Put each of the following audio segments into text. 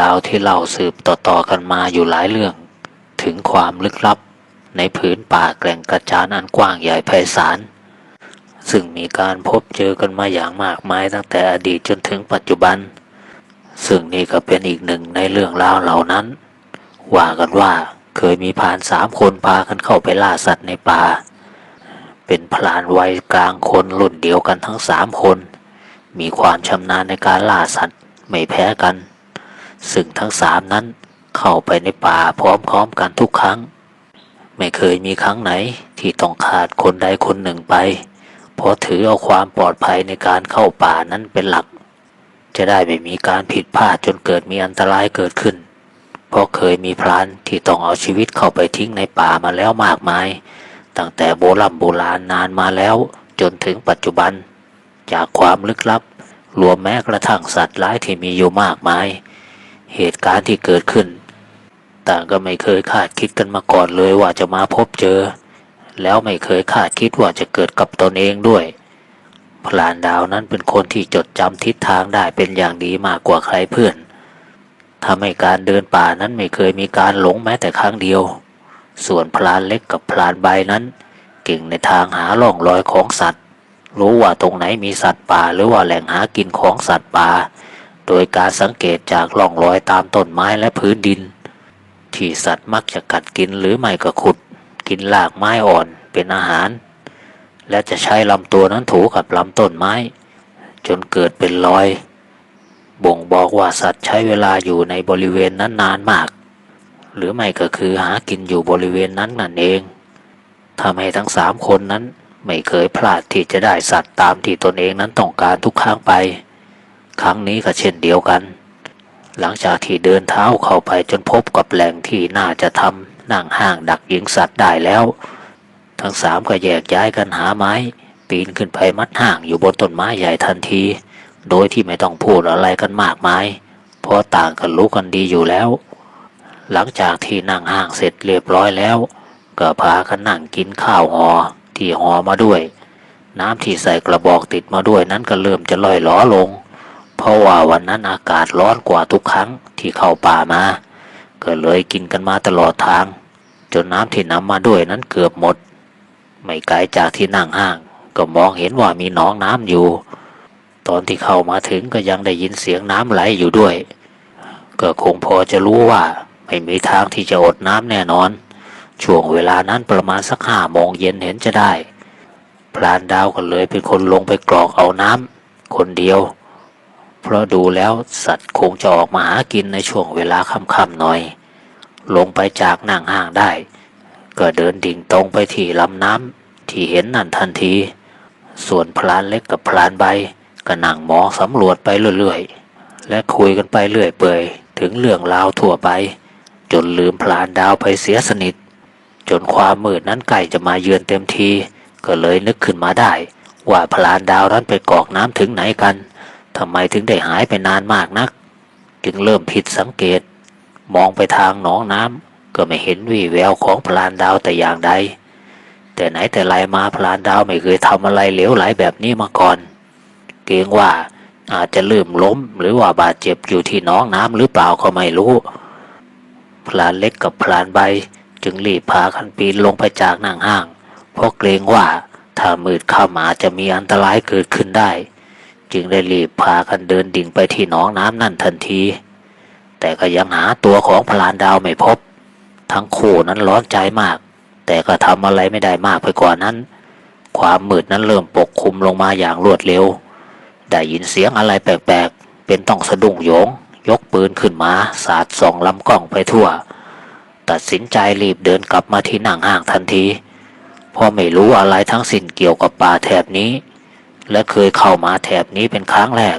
ราวที่เล่าสืบต่อๆกันมาอยู่หลายเรื่อง ถึงความลึกลับในผืนป่าแกล่งกระจานอันกว้างใหญ่ไพศาลซึ่งมีการพบเจอกันมาอย่างมากมายตั้งแต่อดีตจนถึงปัจจุบัน ซึ่งนี่ก็เป็นอีกหนึ่งในเรื่องราวเหล่านั้น ว่ากันว่าเคยมีพานสามคนพากันเข้าไปล่าสัตว์ในป่า เป็นพรานวัยกลางคนรุ่นเดียวกันทั้งสามคน มีความชำนาญในการล่าสัตว์ไม่แพ้กัน ซึ่งทั้งสามนั้นเข้าไปในป่าพร้อมๆกันทุกครั้ง ไม่เคยมีครั้งไหนที่ต้องขาดคนใดคนหนึ่งไป เพราะถือเอาความปลอดภัยในการเข้าป่านั้นเป็นหลัก จะได้ไม่มีการผิดพลาดจนเกิดมีอันตรายเกิดขึ้น เพราะเคยมีพรานที่ต้องเอาชีวิตเข้าไปทิ้งในป่ามาแล้วมากมาย ตั้งแต่โบราณโบราณนานมาแล้วจนถึงปัจจุบัน จากความลึกลับรวมแม้กระทั่งสัตว์ร้ายที่มีอยู่มากมาย เหตุการณ์ที่เกิดขึ้น ต่างก็ไม่เคยคาดคิดกันมาก่อนเลยว่าจะมาพบเจอ แล้วไม่เคยคาดคิดว่าจะเกิดกับตนเองด้วย พลานดาวนั้นเป็นคนที่จดจำทิศทางได้เป็นอย่างดีมากกว่าใครเพื่อนทำให้การเดินป่านั้นไม่เคยมีการหลงแม้แต่ครั้งเดียว ส่วนพลานเล็กกับพลานใบนั้น เก่งในทางหาล่องรอยของสัตว์ รู้ว่าตรงไหนมีสัตว์ป่าหรือว่าแหล่งหากินของสัตว์ป่า โดยการสังเกตจากร่องรอยตามต้นไม้และพื้นดิน ที่สัตว์มักจะกัดกินหรือไม่ก็ขุด กินรากไม้อ่อนเป็นอาหาร และจะใช้ลำตัวนั้นถูกับลำต้นไม้ จนเกิดเป็นรอย บ่งบอกว่าสัตว์ใช้เวลาอยู่ในบริเวณนั้นนานมาก หรือไม่ก็คือหากินอยู่บริเวณนั้นนั่นเองทำให้ทั้งสามคนนั้นไม่เคยพลาดที่จะได้สัตว์ตามที่ตนเองนั้นต้องการทุกครั้งไป ครั้งนี้ก็เช่นเดียวกัน หลังจากที่เดินเท้าเข้าไปจนพบกับแหล่งที่น่าจะทำนั่งห้างดักยิงสัตว์ได้แล้ว ทั้งสามก็แยกย้ายกันหาไม้ ปีนขึ้นไปมัดห่างอยู่บนต้นไม้ใหญ่ทันที โดยที่ไม่ต้องพูดอะไรกันมากมายเพราะต่างกันรู้กันดีอยู่แล้ว หลังจากที่นั่งห้างเสร็จเรียบร้อยแล้ว ก็พากันนั่งกินข้าวหอที่หอมาด้วย น้ำที่ใส่กระบอกติดมาด้วยนั้นก็เริ่มจะล่อยหลอลง เพราะว่าวันนั้นอากาศร้อนกว่าทุกครั้งที่เข้าป่ามา ก็เลยกินกันมาตลอดทาง จนน้ำที่นำมาด้วยนั้นเกือบหมด ไม่ไกลจากที่นั่งห้าง ก็มองเห็นว่ามีหนองน้ำอยู่ ตอนที่เข้ามาถึงก็ยังได้ยินเสียงน้ำไหลอยู่ด้วย ก็คงพอจะรู้ว่า ไม่มีทางที่จะอดน้ำแน่นอน ช่วงเวลานั้นประมาณสักห้าโมงเย็นเห็นจะได้พลานดาวก็เลยเป็นคนลงไปกรอกเอาน้ำคนเดียว เพราะดูแล้วสัตว์คงจะออกมาหากินในช่วงเวลาค่ำๆหน่อย ลงไปจากนั่งห้างได้ ก็เดินดิ่งตรงไปที่ลำน้ำที่เห็นนั่นทันที ส่วนพลานเล็กกับพลานใบก็นั่งมองสำรวจไปเรื่อยๆ และคุยกันไปเรื่อยเปื่อยถึงเรื่องราวทั่วไป จนลืมพลานดาวไปเสียสนิท จนความมืดนั้นใกล้จะมาเยือนเต็มที ก็เลยนึกขึ้นมาได้ ว่าพลานดาวนั้นไปกอกน้ำถึงไหนกัน ทำไมถึงได้หายไปนานมากนัก จึงเริ่มผิดสังเกต มองไปทางหนองน้ำก็ไม่เห็นวี่แววของพลานดาวแต่อย่างใด แต่ไหนแต่ไรมาพลานดาวไม่เคยทำอะไรเหลวไหลแบบนี้มาก่อน เกรงว่าอาจจะลืมล้มหรือว่าบาดเจ็บอยู่ที่น้องน้ำหรือเปล่าก็ไม่รู้ พลานเล็กกับพลานใบ จึงรีบพากันปีนลงไปจากนั่งห้าง เพราะเกรงว่าถ้ามืดเข้ามาจะมีอันตรายเกิดขึ้นได้ จึงได้รีบพากันเดินดิ่งไปที่หนองน้ำนั่นทันที แต่ก็ยังหาตัวของพลานดาวไม่พบ ทั้งคู่นั้นร้อนใจมาก แต่ก็ทำอะไรไม่ได้มากไปกว่านั้น ความมืดนั้นเริ่มปกคลุมลงมาอย่างรวดเร็ว ได้ยินเสียงอะไรแปลกๆ เป็นต้องสะดุ้งโยง ยกปืนขึ้นมา สาดส่องลำกล้องไปทั่ว ตัดสินใจรีบเดินกลับมาที่นั่งห้างทันที เพราะไม่รู้อะไรทั้งสิ้นเกี่ยวกับป่าแถบนี้ และเคยเข้ามาแถบนี้เป็นครั้งแรก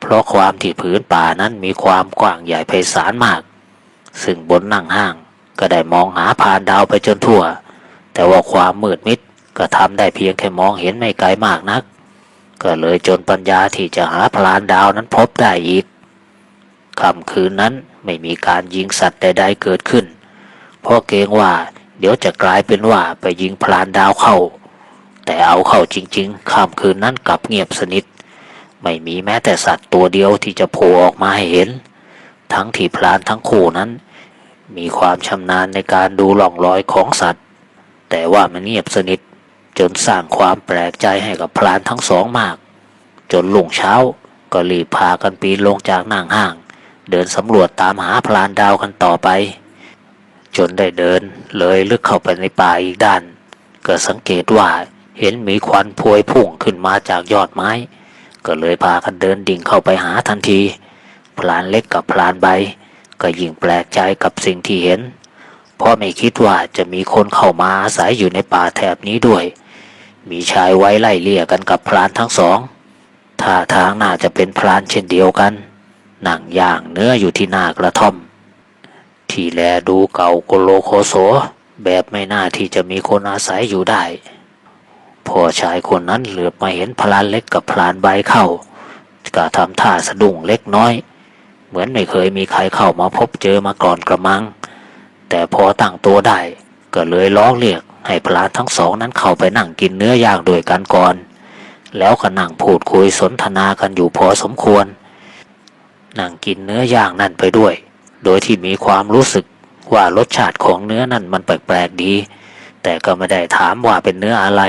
เพราะความที่ผืนป่านั้นมีความกว้างใหญ่ไพศาลมาก ซึ่งบนนั่งห้างก็ได้มองหาผ่านดาวไปจนทั่ว แต่ว่าความมืดมิดก็ทำได้เพียงแค่มองเห็นไม่ไกลมากนัก ก็เลยจนปัญญาที่จะหาพลานดาวนั้นพบได้อีกค่ำคืนนั้นไม่มีการยิงสัตว์ใดๆเกิดขึ้น เพราะเกรงว่าเดี๋ยวจะกลายเป็นว่าไปยิงพลานดาวเข้า แต่เอาเข้าจริงๆค่ำคืนนั้นกลับเงียบสนิท ไม่มีแม้แต่สัตว์ตัวเดียวที่จะโผล่ออกมาให้เห็น ทั้งที่พลานทั้งคู่นั้น มีความชำนาญในการดูล่องรอยของสัตว์ แต่ว่ามันเงียบสนิทจนสร้างความแปลกใจให้กับพลานทั้งสองมาก จนลุงเช้าก็รีบพากันปีนลงจากนางห้าง เดินสำรวจตามหาพลานดาวกันต่อไป จนได้เดินเลยลึกเข้าไปในป่าอีกด้าน ก็สังเกตว่า เห็นมีควันพวยพุ่งขึ้นมาจากยอดไม้ ก็เลยพากันเดินดิ่งเข้าไปหาทันที พลานเล็กกับพลานใบ ก็ยิ่งแปลกใจกับสิ่งที่เห็น เพราะไม่คิดว่าจะมีคนเข้ามาอาศัยอยู่ในป่าแถบนี้ด้วย มีชายไว้ไล่เลี่ยกันกับพลานทั้งสองท่าทางน่าจะเป็นพลานเช่นเดียวกัน หนังย่างเนื้ออยู่ที่หน้ากระท่อม ที่แลดูเก่าโกโลโคโสแบบไม่น่าที่จะมีคนอาศัยอยู่ได้ พอชายคนนั้นเหลือบมาเห็นพลานเล็กกับพลานใบเข้าก็ทำท่าสะดุ้งเล็กน้อย เหมือนไม่เคยมีใครเข้ามาพบเจอมาก่อนกระมัง แต่พอตั้งตัวได้ ก็เลยร้องเรียกให้พลานทั้งสองนั้นเข้าไปนั่งกินเนื้อย่างด้วยกันก่อน แล้วก็นั่งพูดคุยสนทนากันอยู่พอสมควร นั่งกินเนื้อย่างนั่นไปด้วย โดยที่มีความรู้สึกว่ารสชาติของเนื้อนั่นมันแปลกๆดี แต่ก็ไม่ได้ถามว่าเป็นเนื้ออะไร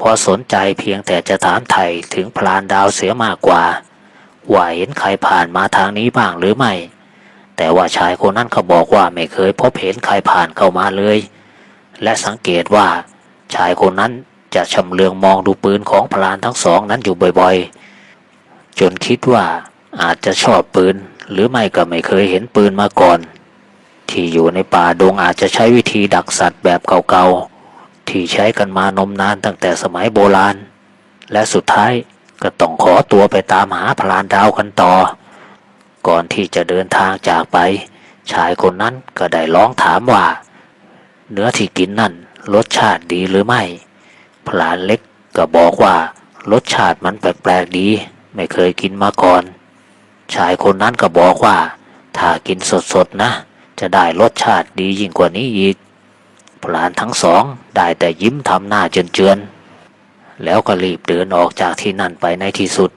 พราะสนใจเพียงแต่จะถามไทยถึงพลานดาวเสียมากกว่า ว่าเห็นใครผ่านมาทางนี้บ้างหรือไม่ แต่ว่าชายคนนั้นเขาบอกว่าไม่เคยพบเห็นใครผ่านเข้ามาเลย และสังเกตว่า ชายคนนั้นจะชำเลืองมองดูปืนของพลานทั้งสองนั้นอยู่บ่อยๆ จนคิดว่าอาจจะชอบปืน หรือไม่ก็ไม่เคยเห็นปืนมาก่อน ที่อยู่ในป่าดงอาจจะใช้วิธีดักสัตว์แบบเก่าๆ ที่ใช้กันมานมนานตั้งแต่สมัยโบราณ และสุดท้ายก็ต้องขอตัวไปตามหาพลานดาวกันต่อ ก่อนที่จะเดินทางจากไป ชายคนนั้นก็ได้ร้องถามว่า เนื้อที่กินนั่นรสชาติดีหรือไม่ พลานเล็กก็บอกว่ารสชาติมันแปลกๆดี ไม่เคยกินมาก่อน ชายคนนั้นก็บอกว่า ถ้ากินสดๆนะ จะได้รสชาติดียิ่งกว่านี้อีก พลานทั้งสองได้แต่ยิ้มทำหน้าเจือนๆ แล้วก็รีบเดินออกจากที่นั่นไปในที่สุด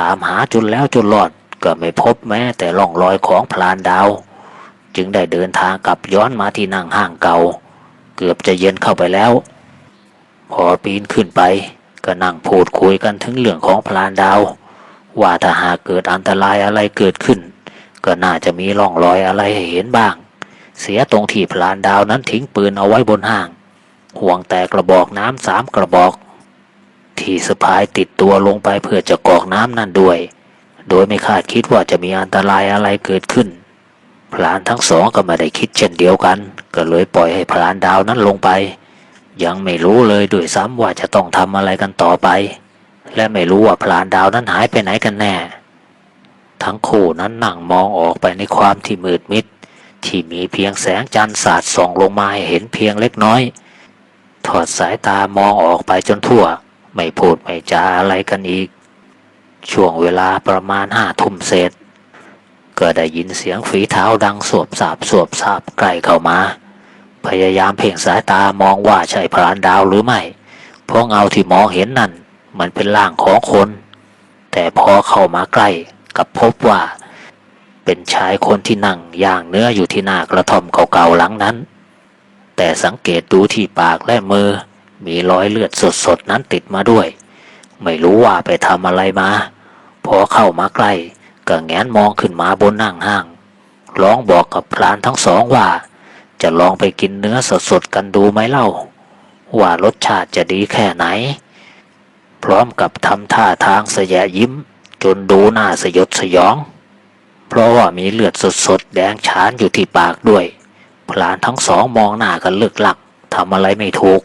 ตามหาจนแล้วจนรอดก็ไม่พบแม้แต่ร่องรอยของพลานดาว จึงได้เดินทางกลับย้อนมาที่นั่งห้างเก่า เกือบจะเย็นเข้าไปแล้ว พอปีนขึ้นไป ก็นั่งพูดคุยกันถึงเรื่องของพลานดาว ว่าถ้าหากเกิดอันตรายอะไรเกิดขึ้น ก็น่าจะมีร่องรอยอะไรให้เห็นบ้าง เสียตรงที่พลานดาวนั้นทิ้งปืนเอาไว้บนห้าง ห่วงแต่กระบอกน้ำสามกระบอก ที่สะพายติดตัวลงไปเพื่อจะกอกน้ำนั่นด้วย โดยไม่คาดคิดว่าจะมีอันตรายอะไรเกิดขึ้น พลานทั้งสองก็ไม่ได้คิดเช่นเดียวกัน ก็เลยปล่อยให้พลานดาวนั้นลงไป ยังไม่รู้เลยด้วยซ้ำว่าจะต้องทำอะไรกันต่อไป และไม่รู้ว่าพลานดาวนั้นหายไปไหนกันแน่ ทั้งคู่นั้นนั่งมองออกไปในความที่มืดมิด ที่มีเพียงแสงจันทร์สาดส่องลงมาให้เห็นเพียงเล็กน้อย ถอดสายตามองออกไปจนทั่ว ไม่พูดไม่จาอะไรกันอีก ช่วงเวลาประมาณห้าทุ่มเศษ ก็ได้ยินเสียงฝีเท้าดังสวบสาบสวบสาบใกล้เข้ามา พยายามเพ่งสายตามองว่าใช่พรานดาวหรือไม่ เพราะเงาที่มองเห็นนั่น มันเป็นร่างของคน แต่พอเข้ามาใกล้กับพบว่า เป็นชายคนที่นั่งย่างเนื้ออยู่ที่หน้ากระท่อมเก่าๆหลังนั้น แต่สังเกตดูที่ปากและมือ มีรอยเลือดสดๆนั้นติดมาด้วย ไม่รู้ว่าไปทำอะไรมา พอเข้ามาใกล้ก็แงนมองขึ้นมาบนนั่งห้างร้องบอกกับพรานทั้งสองว่า จะลองไปกินเนื้อสดๆกันดูไหมเล่า ว่ารสชาติจะดีแค่ไหน พร้อมกับทำท่าทางเสยะยิ้ม จนดูหน้าสยดสยอง เพราะว่ามีเลือดสดๆ แดงฉานอยู่ที่ปากด้วย พลานทั้งสองมองหน้ากันเลึกหลักทำอะไรไม่ถูก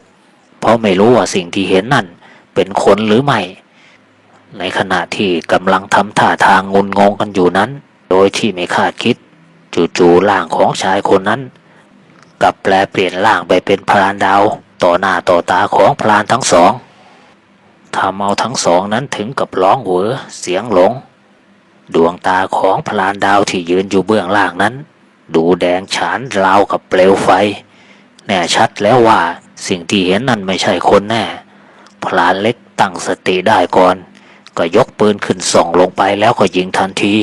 เพราะไม่รู้ว่าสิ่งที่เห็นนั่นเป็นคนหรือไม่ ในขณะที่กำลังทำท่าทางงุนงงกันอยู่นั้น โดยที่ไม่คาดคิด จู่ๆร่างของชายคนนั้นกลับแปลเปลี่ยนร่างไปเป็นพลานดาว ต่อหน้าต่อตาของพลานทั้งสองทำเอาทั้งสองนั้นถึงกับร้องเหวอเสียงหลง ดวงตาของพลานดาวที่ยืนอยู่เบื้องล่างนั้น ดูแดงฉานราวกับเปลวไฟ แน่ชัดแล้วว่าสิ่งที่เห็นนั่นไม่ใช่คนแน่ พลานเล็กตั้งสติได้ก่อน ก็ยกปืนขึ้นส่องลงไปแล้วก็ยิงทันที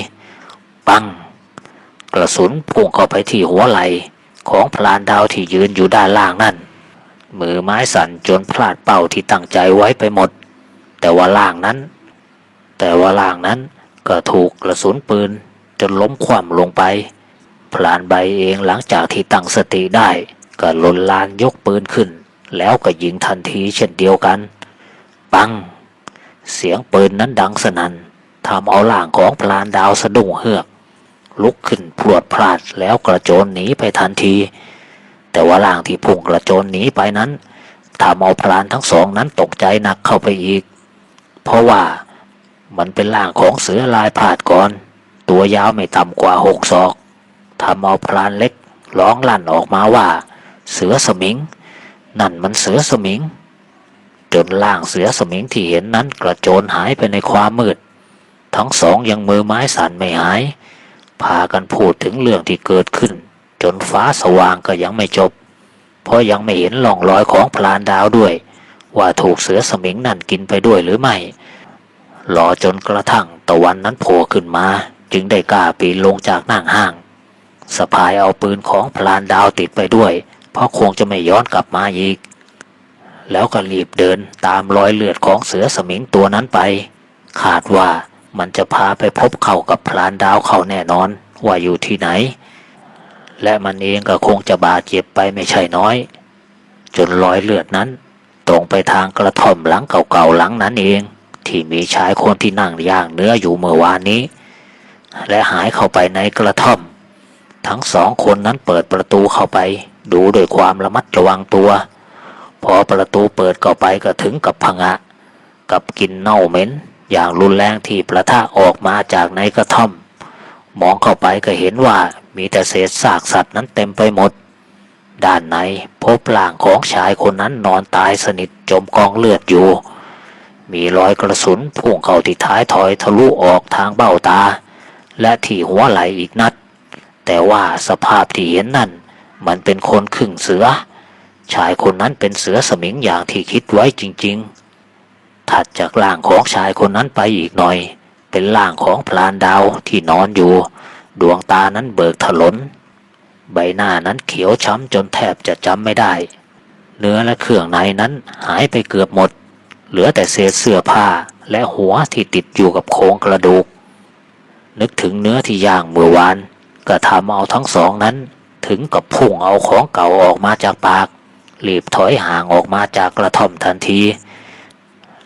ปัง กระสุนพุ่งเข้าไปที่หัวไหล่ของพลานดาวที่ยืนอยู่ด้านล่างนั่น มือไม้สั่นจนพลาดเป้าที่ตั้งใจไว้ไปหมด แต่ว่าล่างนั้น แต่ว่าล่างนั้น ก็ถูกกระสุนปืนจนล้มคว่ำลงไป พลานใบเองหลังจากที่ตั้งสติได้ ก็ลนลานยกปืนขึ้น แล้วก็ยิงทันทีเช่นเดียวกัน ปัง เสียงปืนนั้นดังสนั่นทำเอาล่างของพลานดาวสะดุ้งเฮือก ลุกขึ้นพรวดพลาดแล้วกระโจนหนีไปทันที แต่ว่าล่างที่พุ่งกระโจนหนีไปนั้นทำเอาพลานทั้งสองนั้นตกใจหนักเข้าไปอีก เพราะว่า มันเป็นล่างของเสือลายพาดก่อน ตัวยาวไม่ต่ำกว่าหกศอกทำเอาพลานเล็กร้องลั่นออกมาว่า เสือสมิง นั่นมันเสือสมิง จนล่างเสือสมิงที่เห็นนั้นกระโจนหายไปในความมืด ทั้งสองยังมือไม้สั่นไม่หาย พากันพูดถึงเรื่องที่เกิดขึ้น จนฟ้าสว่างก็ยังไม่จบ เพราะยังไม่เห็นร่องรอยของพลานดาวด้วย ว่าถูกเสือสมิงนั่นกินไปด้วยหรือไม่ รอจนกระทั่งตะวันนั้นโผล่ขึ้นมา จึงได้กล้าปีนลงจากนั่งห้างสะพายเอาปืนของพลานดาวติดไปด้วย เพราะคงจะไม่ย้อนกลับมาอีก แล้วก็รีบเดินตามรอยเลือดของเสือสมิงตัวนั้นไป คาดว่ามันจะพาไปพบเข้ากับพลานดาวเขาแน่นอนว่าอยู่ที่ไหน และมันเองก็คงจะบาดเจ็บไปไม่ใช่น้อย จนรอยเลือดนั้น ตรงไปทางกระท่อมหลังเก่าๆหลังนั้นเอง ที่มีชายคนที่นั่งย่างเนื้ออยู่เมื่อวานนี้ และหายเข้าไปในกระท่อม ทั้งสองคนนั้นเปิดประตูเข้าไป ดูด้วยความระมัดระวังตัว พอประตูเปิดเข้าไปก็ถึงกับพงะ กับกลินเน่าเหม็น อย่างรุนแรงที่ประทะออกมาจากในกระท่อม มองเข้าไปก็เห็นว่ามีแต่เศษซากสัตว์นั้นเต็มไปหมดด้านในพบร่างของชายคนนั้นนอนตายสนิทจมกองเลือดอยู่ มีรอยกระสุนพุ่งเข้าที่ท้ายถอยทะลุออกทางเบ้าตา และที่หัวไหล่อีกนัด แต่ว่าสภาพที่เห็นนั่น มันเป็นคนครึ่งเสือ ชายคนนั้นเป็นเสือสมิงอย่างที่คิดไว้จริง ๆ ถัดจากร่างของชายคนนั้นไปอีกหน่อย เป็นร่างของพลานดาวที่นอนอยู่ ดวงตานั้นเบิกถลน ใบหน้านั้นเขียวช้ำจนแทบจะจำไม่ได้ เนื้อและเครื่องในนั้นหายไปเกือบหมด เหลือแต่เศษเสื้อผ้าและหัวที่ติดอยู่กับโครงกระดูก นึกถึงเนื้อที่ย่างเมื่อวานก็ทำเอาทั้งสองนั้น ถึงกับพุ่งเอาของเก่าออกมาจากปากรีบถอยห่างออกมาจากกระท่อมทันที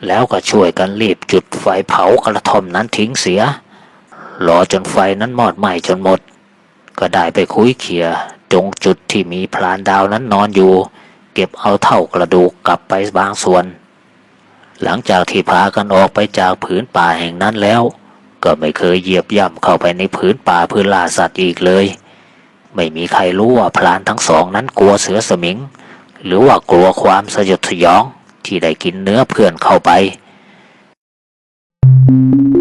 แล้วก็ช่วยกันรีบจุดไฟเผากระท่อมนั้นทิ้งเสียรอจนไฟนั้นมอดไหม้จนหมด ก็ได้ไปคุยเขียจงจุดที่มีพลานดาวนั้นนอนอยู่ เก็บเอาเท่ากระดูกกลับไปบางส่วน หลังจากที่พากันออกไปจากผืนป่าแห่งนั้นแล้ว ก็ไม่เคยเหยียบย่ำเข้าไปในผืนป่าเพื่อล่าสัตว์อีกเลย ไม่มีใครรู้ว่าพลานทั้งสองนั้นกลัวเสือสมิง หรือว่ากลัวความสยดสยองที่ได้กินเนื้อเพื่อนเข้าไป Thank